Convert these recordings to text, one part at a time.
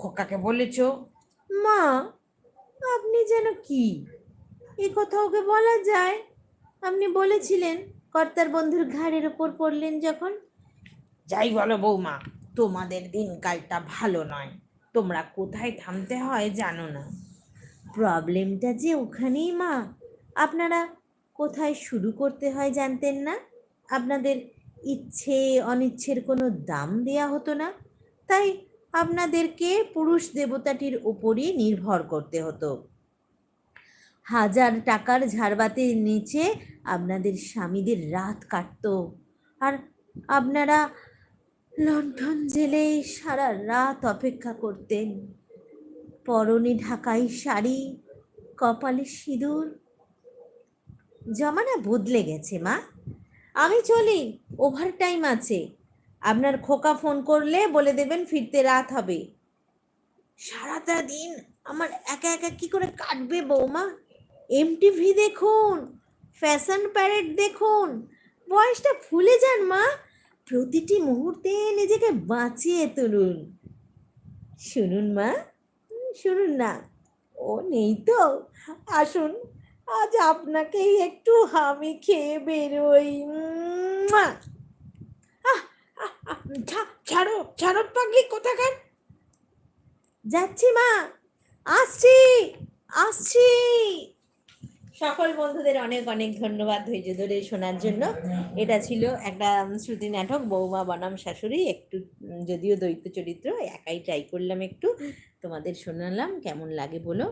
খোকাকে বলেছ, মা, আপনি যেন কি? এ কথা ওকে বলা যায়। আপনি বলেছিলেন, কর্তার বন্ধুর ঘাড়ের ওপর পড়লেন যখন? যাই বলো বৌমা, তোমাদের দিনকালটা ভালো নয়। তোমরা কোথায় থামতে হয় জানো না। প্রবলেমটা যে ওখানেই, মা। আপনারা কোথায় শুরু করতে হয় জানতেন না? আপনাদের ইচ্ছে অনিচ্ছের কোনো দাম দেয়া হতো না। তাই আপনাদেরকে পুরুষ দেবতাটির উপরই নির্ভর করতে হতো। হাজার টাকার ঝাড়বাতির নিচে আপনাদের স্বামীদের রাত কাটতো। আর আপনারা লণ্ঠন জেলে সারা রাত অপেক্ষা করতেন। পরনে ঢাকাই শাড়ি, কপালে সিঁদুর। জমানা বদলে গেছে, মা। আমি চলি ওভার টাইম আছে। আপনার খোকা ফোন করলে বলে দেবেন ফিরতে রাত হবে। সারাটা দিন আমার একা একা কি করে কাটবে বৌমা? এমটিভি দেখুন ফ্যাশন প্যারেড দেখুন, বয়সটা ভুলে যান মা। প্রতিটি মুহূর্তে নিজেকে বাঁচিয়ে তুলুন। শুনুন মা, শুনুন না, ও নেই তো। আসুন, আজ আপনাকেই একটু হামি খেয়ে বেরোই। মুয়া! ছাড়ো ছাড়ো পাগলি কোথাকার? যাচ্ছি মা আসছি আসছি। সকল বন্ধুদের অনেক অনেক ধন্যবাদ ধৈর্য ধরে শোনার জন্য। এটা ছিল একটা শ্রুতি নাটক বৌমা বনাম শাশুড়ি। একটু যদিও দৈত্য চরিত্র, একাই ট্রাই করলাম একটু। তোমাদের শোনালাম, কেমন লাগে বলো।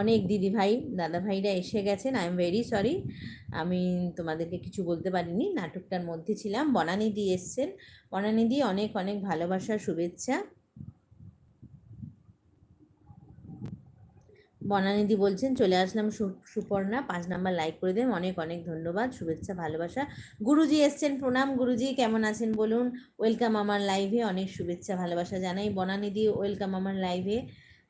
অনেক দিদি ভাই দাদা ভাইরা এসে গেছেন আই এম ভেরি সরি আমি তোমাদেরকে কিছু বলতে পারিনি, নাটকটার মধ্যে ছিলাম। বনানিদি এসছেন। বনানিদি অনেক অনেক ভালোবাসা, শুভেচ্ছা। বনানিদি বলছেন, চলে আসলাম সুপর্ণা, পাঁচ নাম্বার লাইক করে দেন। অনেক অনেক ধন্যবাদ, শুভেচ্ছা, ভালোবাসা। গুরুজি এসছেন, প্রণাম। গুরুজি, কেমন আছেন বলুন? ওয়েলকাম আমার লাইভে অনেক শুভেচ্ছা, ভালোবাসা জানাই। বনানিদি ওয়েলকাম আমার লাইভে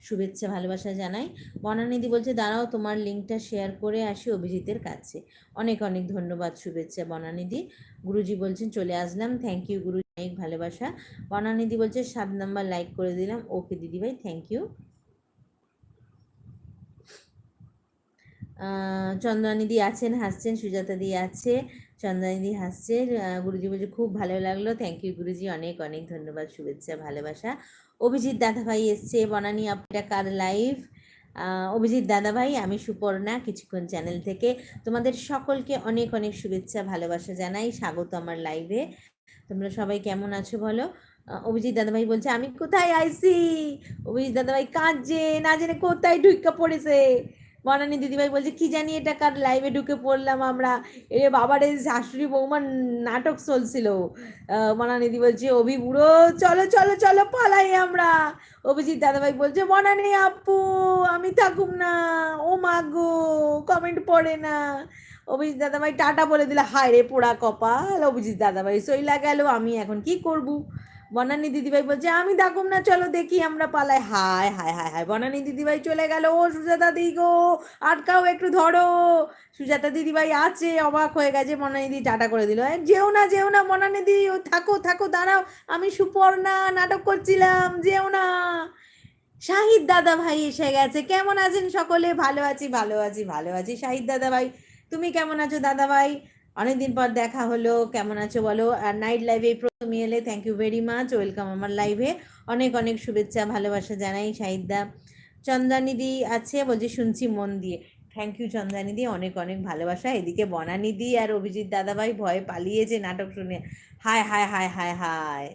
শুভেচ্ছা, ভালোবাসা জানাই। বনানিদি বলছে, দাঁড়াও, তোমার লিঙ্কটা শেয়ার করে আসি অভিজিতের কাছে। অনেক অনেক ধন্যবাদ, শুভেচ্ছা বনানিদি গুরুজি বলছেন, চলে আসলাম। থ্যাংক ইউ গুরুজি। অনেক ভালোবাসা। বনানিদি বলছে, সাত নাম্বার লাইক করে দিলাম। ওকে দিদিভাই থ্যাংক ইউ চন্দ্রানিদি আছেন, হাসছেন সুজাতা দি আছে চন্দ্রানিদি হাসছে গুরুজি বলছে, খুব ভালো লাগল। থ্যাংক ইউ গুরুজি। অনেক অনেক ধন্যবাদ, শুভেচ্ছা, ভালোবাসা। অভিজিৎ দাদাভাই এসছে, বনানি আপটা কার লাইভ? অভিজিৎ দাদাভাই, আমি সুপর্ণা, কিছুক্ষণ চ্যানেল থেকে তোমাদের সকলকে অনেক অনেক শুভেচ্ছা, ভালোবাসা জানাই। স্বাগত আমার লাইভে। তোমরা সবাই কেমন আছো বলো? অভিজিৎ দাদাভাই বলছে, আমি কোথায় আইছি? অভিজিৎ দাদাভাই, কাঁদছে, না জেনে কোথায় ঢুকা পড়েছে। বনানী দিদিভাই বলছে কি জানি এটা কার লাইভে ঢুকে পড়লাম আমরা? এ বাবার এই শাশুড়ি বৌমার নাটক চলছিল। আহ, বনানী দিদি বলছে অভি বুড়ো চলো চলো চলো পালাই আমরা। অভিজিৎ দাদাভাই বলছে বনানী আপু আমি থাকুম না। ও মা গো কমেন্ট পড়ে না। অভিজিৎ দাদাভাই টাটা বলে দিলে হায় রে পোড়া কপাল। অভিজিৎ দাদাভাই সইলা গেল আমি এখন কি করব? বনানী দিদিভাই বলছে আমি থাকুম না চলো দেখি আমরা পালাই। হায় হায় হায় হায় বনানী দিদিভাই চলে গেল। ও সুজাতা দি গো আটকাও একটু ধরো। সুজাতা দিদিভাই আছে অবাক হয়ে গেছে মনানি দি টাটা করে দিল। "এ, যেও না যেও না মনানি দি ও থাকো থাকো দাঁড়াও আমি সুপর্ণা নাটক করছিলাম যেও না। শাহিদ দাদা ভাই এসে গেছে। কেমন আছেন সকলে? ভালো আছি ভালো আছি ভালো আছি শাহিদ দাদা ভাই তুমি কেমন আছো দাদা ভাই অনেকদিন পর দেখা হলো, কেমন আছো বলো? আর নাইট লাইভে প্রথমে এলে thank you very much welcome আমার লাইভে অনেক অনেক শুভেচ্ছা, ভালোবাসা জানাই শাহিদদা চন্দ্রানিদি আছে বলছি, শুনছি মন দিয়ে। থ্যাংক ইউ চন্দ্রানিদি অনেক অনেক ভালোবাসা। এদিকে বনানিদি আর অভিজিৎ দাদাভাই ভয়ে পালিয়েছে নাটক শুনে। হায় হায় হায় হায় হায়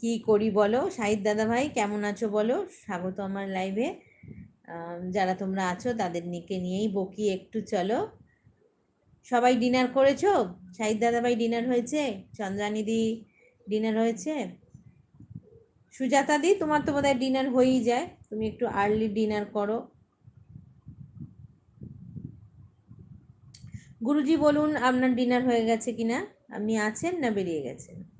কি করি বলো? শাহিদ দাদাভাই, কেমন আছো বলো? স্বাগত আমার লাইভে যারা তোমরা আছো, তাদের নিকে নিয়েই বকি একটু চলো। সবাই ডিনার করেছ? শাহিদ দাদাভাই ডিনার হয়েছে? চন্দ্রানিদি ডিনার হয়েছে? সুজাতা দি, তোমার তো বোধহয় ডিনার হয়েই যায়। তুমি একটু আর্লি ডিনার করো। গুরুজি বলুন, আপনার ডিনার হয়ে গেছে কিনা? আপনি আছেন না বেরিয়ে গেছেন?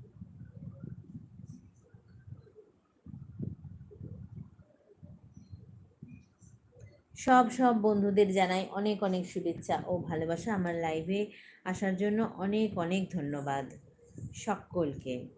সব সব বন্ধুদের জানাই অনেক অনেক শুভেচ্ছা ও ভালোবাসা আমার লাইভে আসার জন্য অনেক অনেক ধন্যবাদ সকলকে।